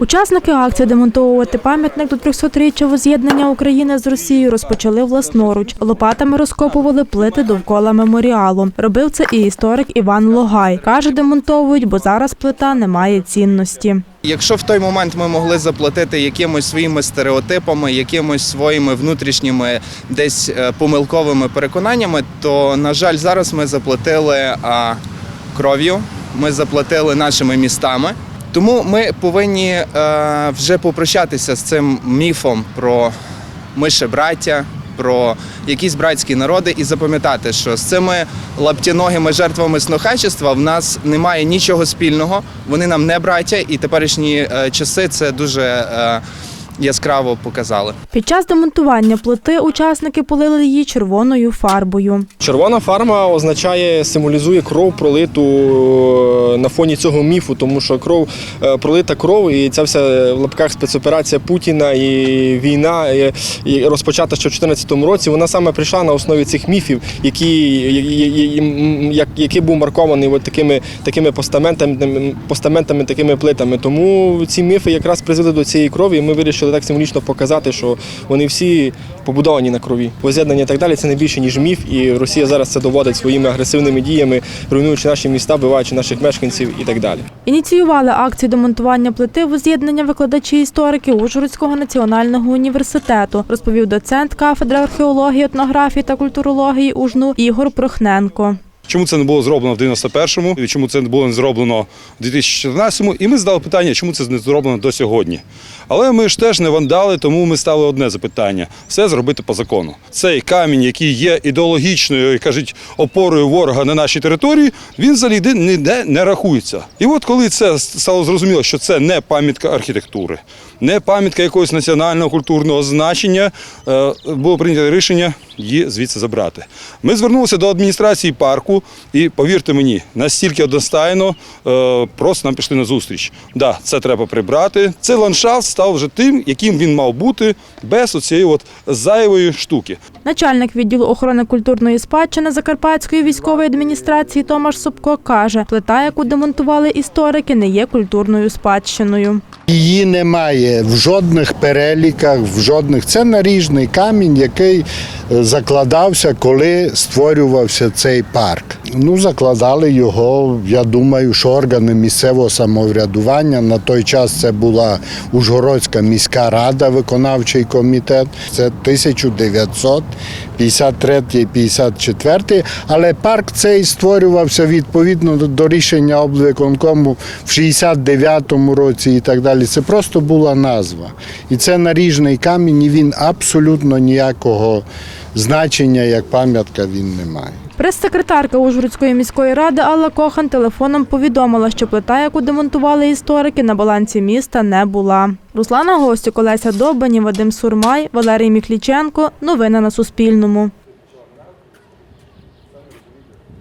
Учасники акції демонтовувати пам'ятник до 300-річчя воз'єднання України з Росією розпочали власноруч. Лопатами розкопували плити довкола меморіалу. Робив це і історик Іван Логай. Каже, демонтовують, бо зараз плита не має цінності. Якщо в той момент ми могли заплатити якимось своїми стереотипами, якимось своїми внутрішніми десь е, помилковими переконаннями, то на жаль, зараз ми заплатили кров'ю, ми заплатили нашими містами. Тому ми повинні е, вже попрощатися з цим міфом про мише браття, про якісь братські народи і запам'ятати, що з цими лаптяногими жертвами снохачества в нас немає нічого спільного. Вони нам не браття, і теперішні е, часи це дуже е, яскраво показали. Під час демонтування плити учасники полили її червоною фарбою. Червона фарма означає, символізує кров пролиту е, на фоні цього міфу, тому що кров е, пролита кров, і ця вся в лапках спецоперація Путіна і війна і, і розпочата ще в 2014 році. Вона саме прийшла на основі цих міфів, які, я- я- я- м, як- який був маркований от такими, такими постаментами, постаментами, такими плитами. Тому ці міфи якраз призвели до цієї крові, і ми вирішили так символічно показати, що вони всі побудовані на крові. Воз'єднання і так далі це не більше, ніж міф, і Росія зараз це доводить своїми агресивними діями, руйнуючи наші міста, вбиваючи наших мешканців і так далі. Ініціювали акцію демонтування плити воз'єднання викладачі історики Ужгородського національного університету, розповів доцент кафедри археології, етнографії та культурології УЖНУ Ігор Прохненко. Чому це не було зроблено в 91-му, і чому це не було зроблено в 2014-му, і ми задали питання, чому це не зроблено до сьогодні. Але ми ж теж не вандали, тому ми ставили одне запитання: все зробити по закону. Цей камінь, який є ідеологічною, кажуть, опорою ворога на нашій території, він взагалі ніде не рахується. І от коли це стало зрозуміло, що це не пам'ятка архітектури, не пам'ятка якогось національного культурного значення, е, було прийнято рішення її звідси забрати. Ми звернулися до адміністрації парку, і повірте мені, настільки одностайно е, просто нам пішли на зустріч. Да, це треба прибрати. Цей ландшафт став вже тим, яким він мав бути, без оцієї от зайвої штуки. Начальник відділу охорони культурної спадщини Закарпатської військової адміністрації Томаш Собко каже, плита, яку демонтували історики, не є культурною спадщиною. Її немає в жодних переліках, в жодних. Це наріжний камінь, який е, закладався, коли створювався цей парк. Ну, закладали його, я думаю, що органи місцевого самоврядування. На той час це була Ужгородська міська рада, виконавчий комітет. Це 1953-54. Але парк цей створювався відповідно до рішення облвиконкому в 69-му році і так далі. Це просто була назва. І це наріжний камінь, і він абсолютно ніякого значення як пам'ятка він не має. Прес-секретарка Ужгородської міської ради Алла Кохан телефоном повідомила, що плита, яку демонтували історики, на балансі міста не була. Руслана Гостюк, Олеся Добані, Вадим Сурмай, Валерій Міхліченко. Новини на Суспільному.